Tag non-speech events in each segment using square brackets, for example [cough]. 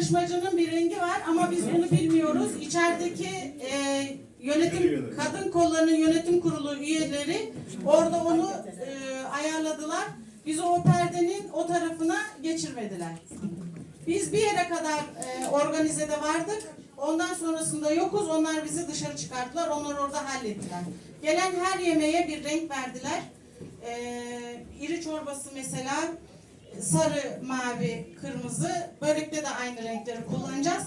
yarışmacının bir rengi var ama biz bunu bilmiyoruz. İçerideki e, yönetim kadın kollarının yönetim kurulu üyeleri orada onu e, ayarladılar. Bizi o perdenin o tarafına geçirmediler. Biz bir yere kadar e, organizede vardık. Ondan sonrasında yokuz. Onlar bizi dışarı çıkarttılar. Onlar orada hallettiler. Gelen her yemeğe bir renk verdiler. E, iri çorbası mesela sarı, mavi, kırmızı. Börekte de aynı renkleri kullanacağız.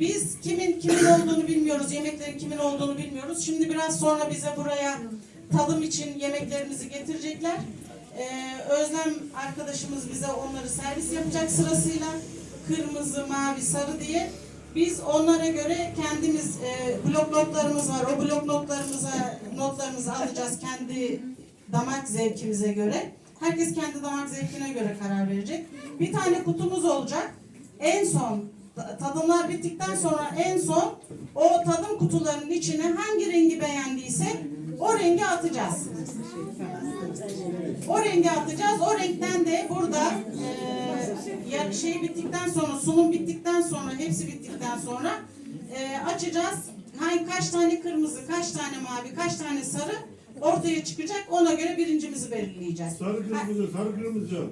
Biz kimin kimin olduğunu bilmiyoruz. Yemeklerin kimin olduğunu bilmiyoruz. Şimdi biraz sonra bize buraya tadım için yemeklerimizi getirecekler. Ee, Özlem arkadaşımız bize onları servis yapacak sırasıyla. Kırmızı, mavi, sarı diye. Biz onlara göre kendimiz e, blok notlarımız var. O blok notlarımıza notlarımızı alacağız kendi damak zevkimize göre. Herkes kendi damak zevkine göre karar verecek. Bir tane kutumuz olacak. En son ta- tadımlar bittikten sonra en son o tadım kutularının içine hangi rengi beğendiyse o rengi atacağız. O rengi atacağız. O renkten de burada e, ya şey bittikten sonra, sunum bittikten sonra, hepsi bittikten sonra e, açacağız. Hangi kaç tane kırmızı, kaç tane mavi, kaç tane sarı ortaya çıkacak. Ona göre birincimizi belirleyeceğiz. Sarı kırmızı, sarı kırmızı. [laughs]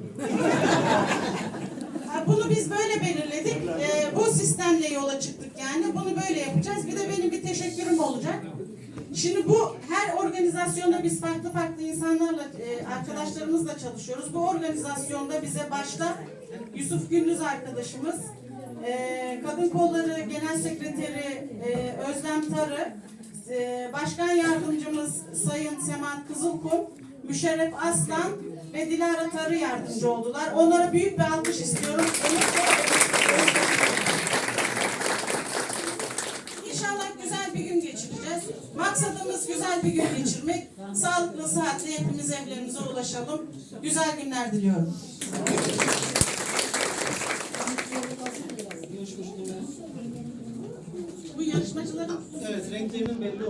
Ha, Bunu biz böyle belirledik. Ee, bu sistemle yola çıktık yani. Bunu böyle yapacağız. Bir de benim bir teşekkürüm olacak. Şimdi bu her organizasyonda biz farklı farklı insanlarla, e, arkadaşlarımızla çalışıyoruz. Bu organizasyonda bize başta Yusuf Gündüz arkadaşımız, e, Kadın Kolları Genel Sekreteri e, Özlem Tarı, e, Başkan Yardımcımız Sayın Seman Kızılkum, Müşerref Aslan ve Dilara Tarı yardımcı oldular. Onlara büyük bir alkış istiyorum. İnşallah güzel bir gün geçireceğiz. Maksadımız güzel bir gün geçirmek. Sağlıklı, sıhhatli hepimiz evlerimize ulaşalım. Güzel günler diliyorum. Bu yarışmacıların Evet, renklerinin belli